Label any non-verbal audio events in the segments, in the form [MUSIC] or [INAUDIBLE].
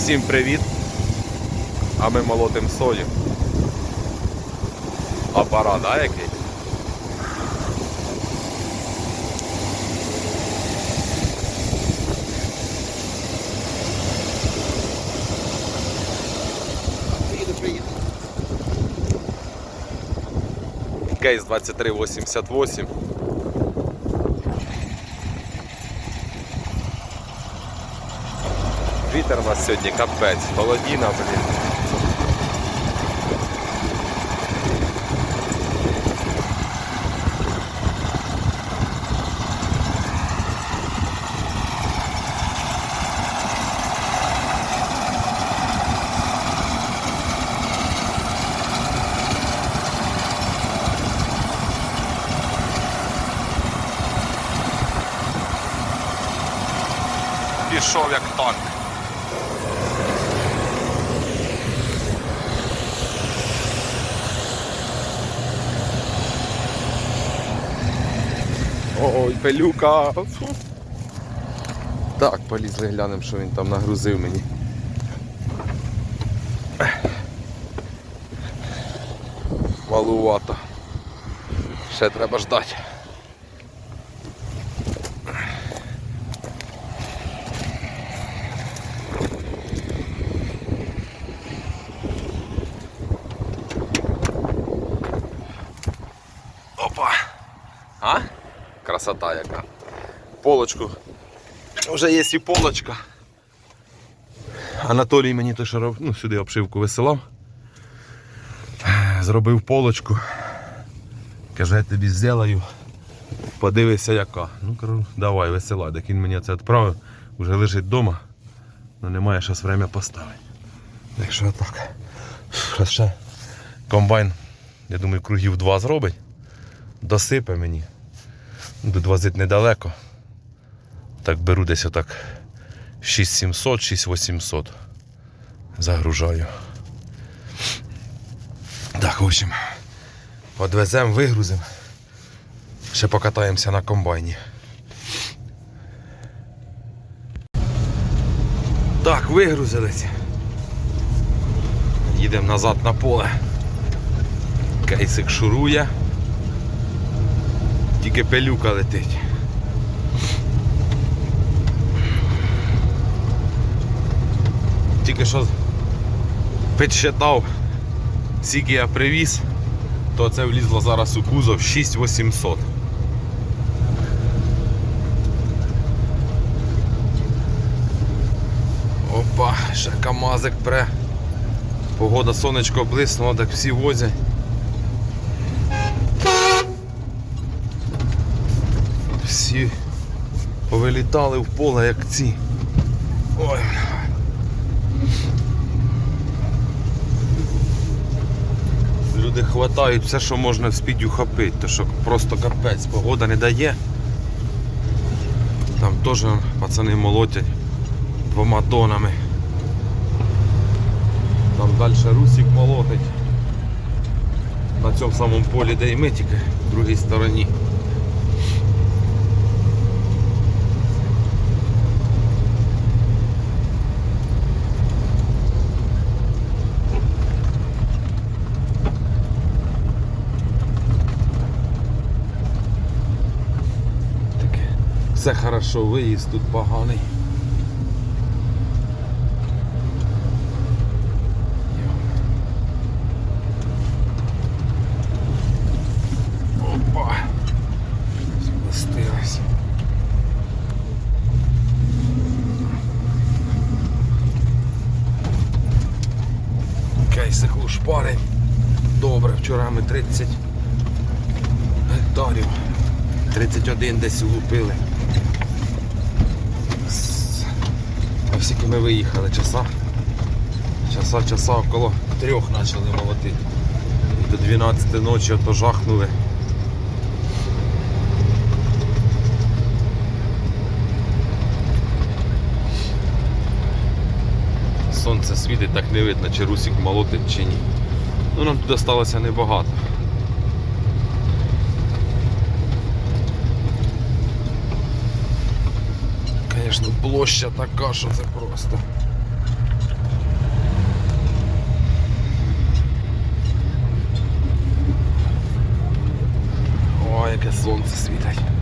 Всім привіт! А ми молотим сою. Апарат, а який? Кейс 2388. Вітер у нас сьогодні капець, холодіна, блін. Пішов як танк. Ой, пилюка. Так, полізли глянемо, що він там нагрузив мені. Малувато. Ще треба ждати. Опа! А? Красота яка. Полочку. Вже є і полочка. Анатолій мені то що роб... ну, сюди обшивку висилав. Зробив полочку. Каже, я тобі зроблю. Подивися яка. Ну кажу, давай, висилай. Так він мені це відправив. Вже лежить вдома. Ну немає зараз время поставити. Так що так. Ще комбайн, я думаю, кругів два зробить досипе мені. Тут возити недалеко. Так беру десь отак 6700, 6800. Загружаю. Так, в общем, одвеземо, вигрузимо. Ще покатаємося на комбайні. Так, вигрузились. Їдемо назад на поле. Кейсик шурує. Тільки пилюка летить. Тільки що підсчитав, скільки я привіз, то це влізло зараз у кузов 6800. Опа, ще камазик пре. Погода сонечко блиснуло, так всі возять. Всі повилітали в поле, як ці. Ой. Люди хватають все, що можна вспіть ухопити, то що просто капець, погода не дає. Там теж пацани молотять двома тонами. Там далі русик молотить. На цьому самому полі, де і ми тільки в другій стороні. Все хорошо, виїзд тут поганий. Опа! Спустилась. Кейсик лушпарень. Добре, вчора ми 30 гектарів. 31 десь лупили. А ми виїхали часа. Часа, часа около трьох почали молотити. І до 12 ночі ото жахнули. Сонце світить, так не видно, чи русик молотить, чи ні. Ну нам тут залишилося небагато. звісно, площа така, що це просто. Ой, как солнце светать!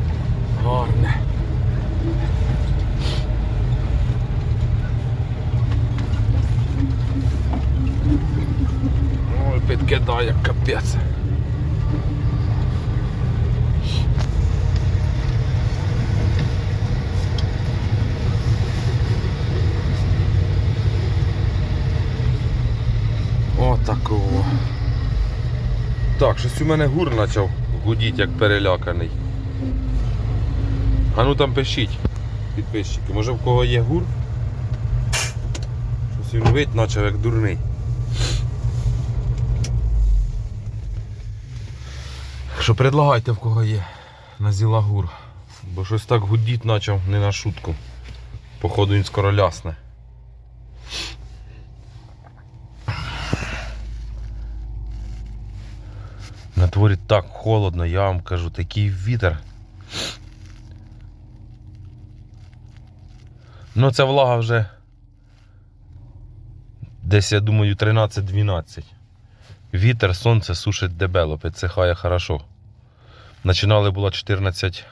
Щось у мене гур почав гудіть, як переляканий. А ну там пишіть, підписчики. Може в кого є гур? Щось він вид почав як дурний. Що предлагайте в кого є на зілагур. Бо щось так гудіть почав не на шутку. Походу він скоро лясне. Дворі так холодно, я вам кажу, такий вітер. Ну, ця влага вже десь, я думаю, 13-12. Вітер, сонце сушить дебело, підсихає хорошо. Починали було 14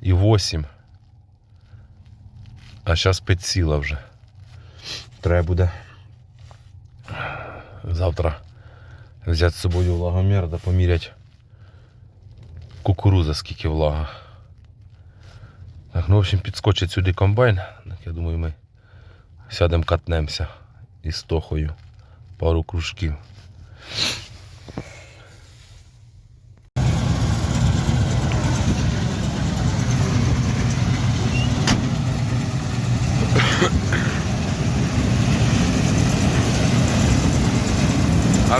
і 8. А зараз підсіла вже. Треба буде завтра взяти з собою влагомір да поміряти кукуруза, скільки влага. Так, ну, в общем, підскочить сюди комбайн. Так, я думаю, ми сядемо катнемося із тохою пару кружків.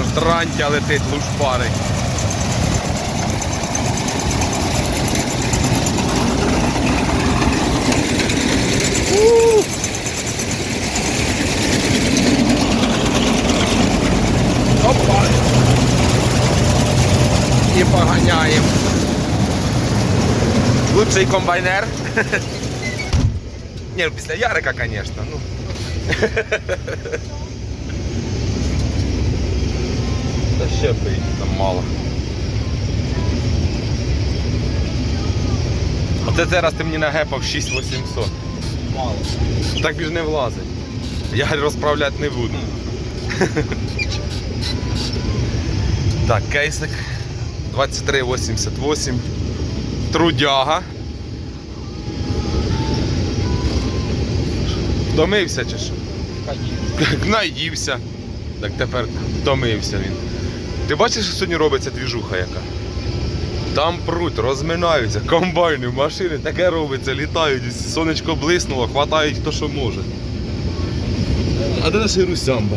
Аж дрантя летить лушпари. Опа! І поганяємо. Лучший комбайнер. [LAUGHS] Ні, ну, після Ярика, звісно. Ну. [LAUGHS] Та ще пий, там мало. Оце зараз ти мені нагепав 6800. Мало. Так ж не влазить. Я розправляти не буду. [LAUGHS] так, кейсик 2388. Трудяга. Втомився чи що? Наївся. Так тепер втомився він. Ти бачиш, що сьогодні робиться двіжуха яка? Там пруть, розминаються, комбайни, машини, таке робиться, літають, сонечко блиснуло, хватають хто що може. А де наш Русямба?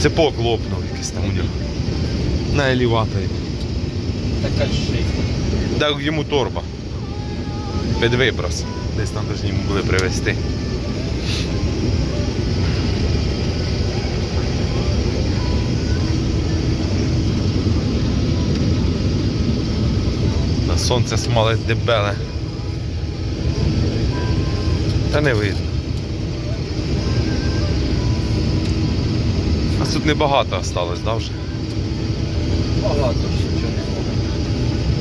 Цепок лопнув якийсь там у нього. На елеваторі. Така шийка. Дай йому торба. Під виброс. Десь там повинні йому були привезти. Сонце смалить дебеле. Та не видно. А тут небагато осталось, да, вже? Багато ще чого не було.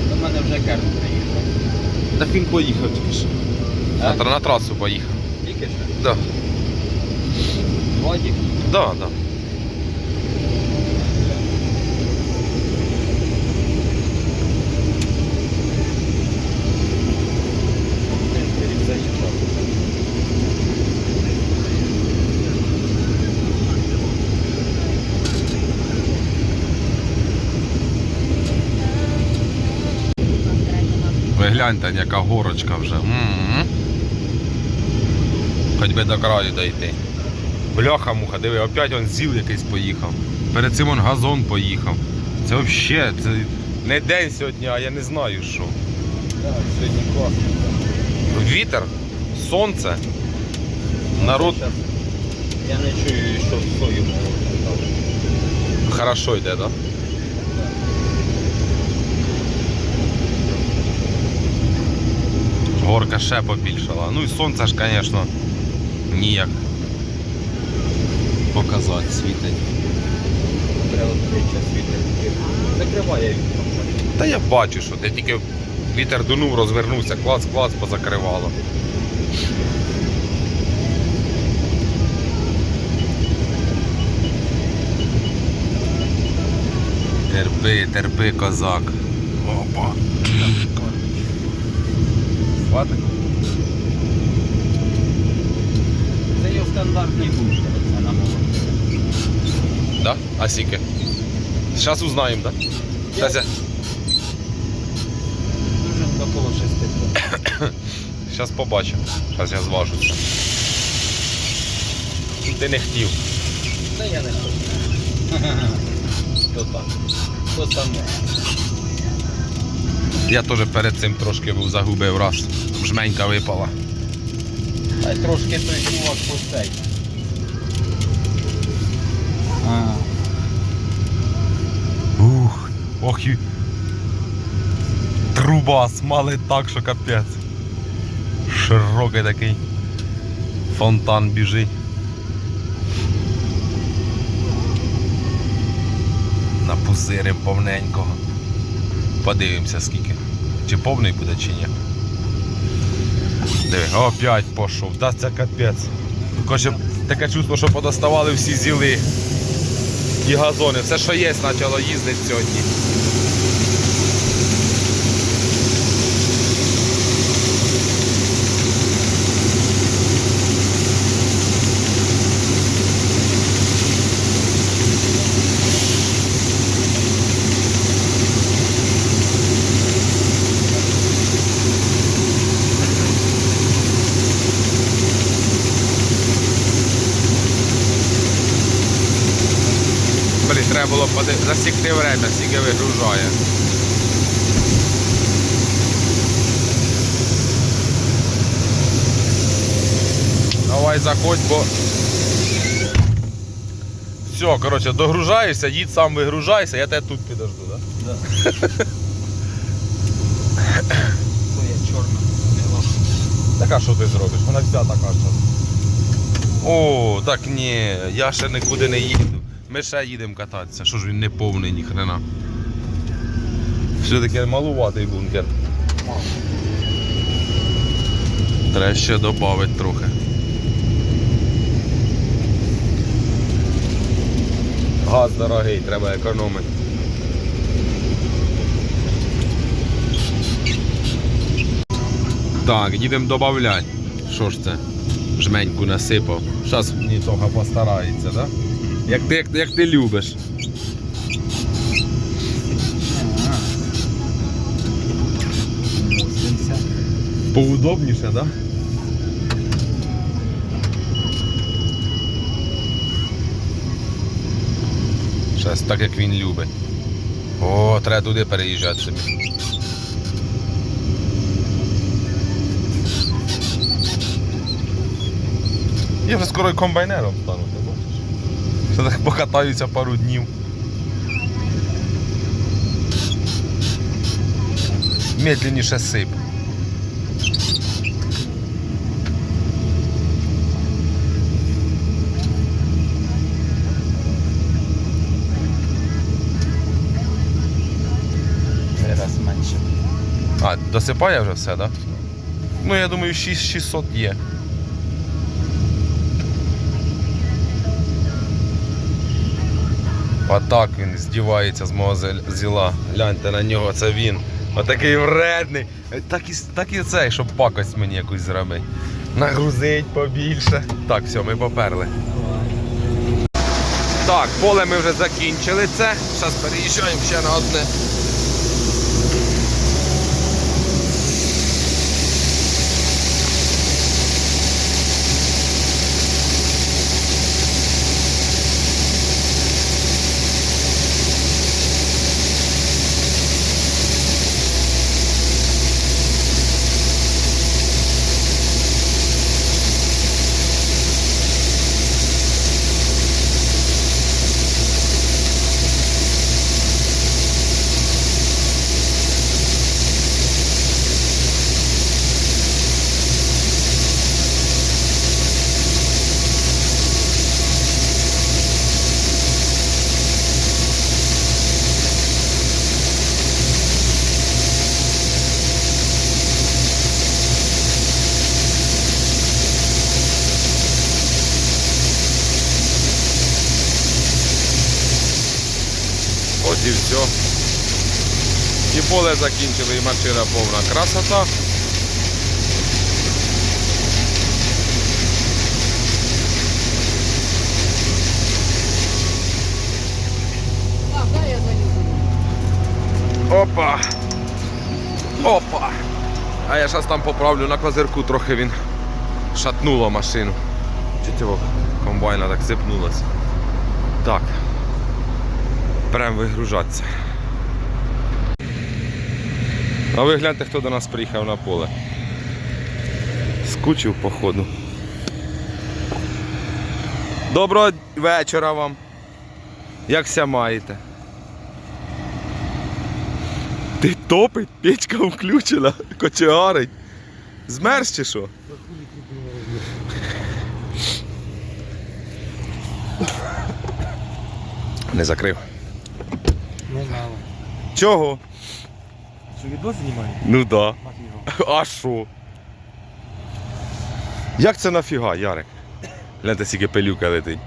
До мене вже керн приїхав. Так він поїхав тільки що. А? На, на трасу поїхав. Тільки що? Да. Владик. Да, да. Гляньте, яка горочка вже. М-м-м. Хоч би до краю дойти. Бляха муха, диви, опять он зіл якийсь поїхав. Перед цим он газон поїхав. Це взагалі, це не день сьогодні, а я не знаю що. Так, сьогодні класно. Вітер, сонце, народ Я не чую, що сою хорошо йде, так? Да? Горка ще побільшала. Ну і сонце ж, звісно, ніяк показати світить. треба час вітер. Закриває вікно. Та я бачу, що ти тільки вітер дунув, розвернувся, клац, клац, позакривало. Терпи, терпи, козак. Опа. Хватить? Це його стандартний бушка, це на мова. Да? А сіки? Зараз узнаємо, так? Да? Дуже около 6 тонн. Зараз побачимо. Зараз я зважуся. Ти не хотів. Та я не хочу. [LAUGHS] То так. То саме. Я теж перед цим трошки був загубив раз. Жменька випала. Та й трошки той чувак пустей. А, Ух, ох і. Труба смалить так, що капець. Широкий такий. Фонтан біжить. Напузирим повненького. Подивимося скільки. Чи повний буде, чи ні. Диви, опять пішов. Да, це капець. Короче, таке чувство, що подоставали всі зіли і газони. Все, що є, почало їздити сьогодні. Блін, треба було засікти время, скільки вигружає. Давай заходь, бо. Все, коротше, догружаєшся, їдь сам вигружайся, я тебе тут підожду, так? Да? да. [LAUGHS] Чорна. мила. Так а що ти зробиш? Вона вся така ж. О, так ні, я ще нікуди не їду. Ми ще їдемо кататися. Що ж він не повний ні хрена. Все-таки малуватий бункер. Треба ще додати трохи. Газ дорогий, треба економити. Так, їдемо додати. Що ж це? Жменьку насипав. Зараз мені трохи постарається, так? Да? Як ти, як, як ти любиш. Поудобніше, так? Да? Зараз так, як він любить. О, треба туди переїжджати собі. Я вже скоро комбайнером стану, ти бачиш. Ще так покатаюся пару днів. Медленніше сип. Три раз менше. А, досипає вже все, так? Да? Ну, я думаю, 6600 є. Отак він здівається з мого зіла. Гляньте на нього, це він. Отакий вредний. Так і, так і цей, щоб пакость мені якусь зробити. Нагрузить побільше. Так, все, ми поперли. Так, поле ми вже закінчили це. Зараз переїжджаємо ще на одне. Поле закінчили, і машина повна красота. Опа! Опа! А я зараз там поправлю на козирку трохи він шатнуло машину. Чи цього комбайна так сипнулося. Так. Прям вигружатися. А ви гляньте, хто до нас приїхав на поле. Скучив походу. Доброго вечора вам. Якся маєте? Ти топить, печка включена, кочегарить. Змерз чи що? Не закрив. Не знаю. Чого? Що відос знімає? Ну да. [LAUGHS] А що? Як це нафіга, Ярик? Гляньте, скільки пилюка летить.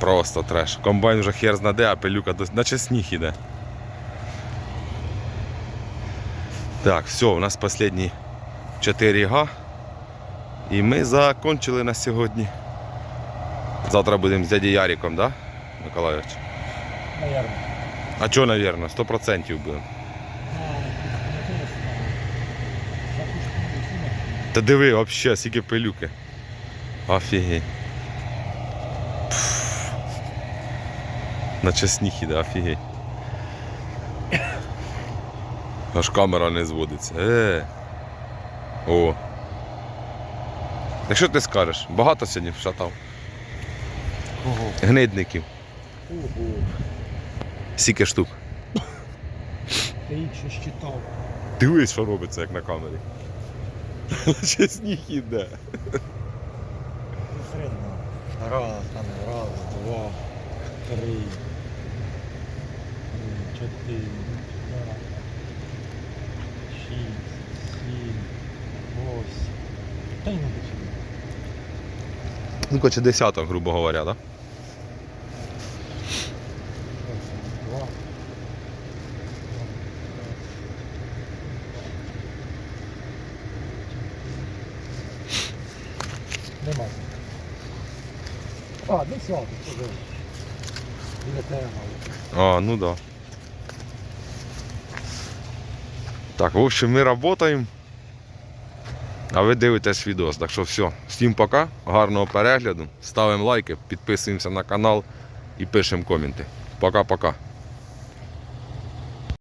Просто треш. Комбайн вже хер знаде, а пилюка дос... наче сніг іде. Так, все, у нас останні 4 га. І ми закончили на сьогодні. Завтра будемо з дяді Яриком, да, Миколайович? Наверно. А чого, навірно, 100% будемо. Та диви, вообще, скільки пилюки. Офігеть. Наче сніг іде, офігеть. Аж камера не зводиться. Е. О. Так що ти скажеш? Багато сьогодні вшатав? Гнидників. Ого. Скільки штук. Ти їх ще щитав. Дивись, що робиться, як на камері. [LAUGHS] Наче сніг іде. Раз, там, раз, два, три, чотири, п'ять, шість, сім, восемь. Та й не почали. Ну, короче, десяток, грубо говоря, да? Два. Нема. А, не сяду, вже. А, ну да. Так, в общем, ми працюємо. А ви дивитесь відос. Так що все. Всім пока, гарного перегляду. Ставимо лайки, підписуємося на канал і пишемо коменти. Пока-пока.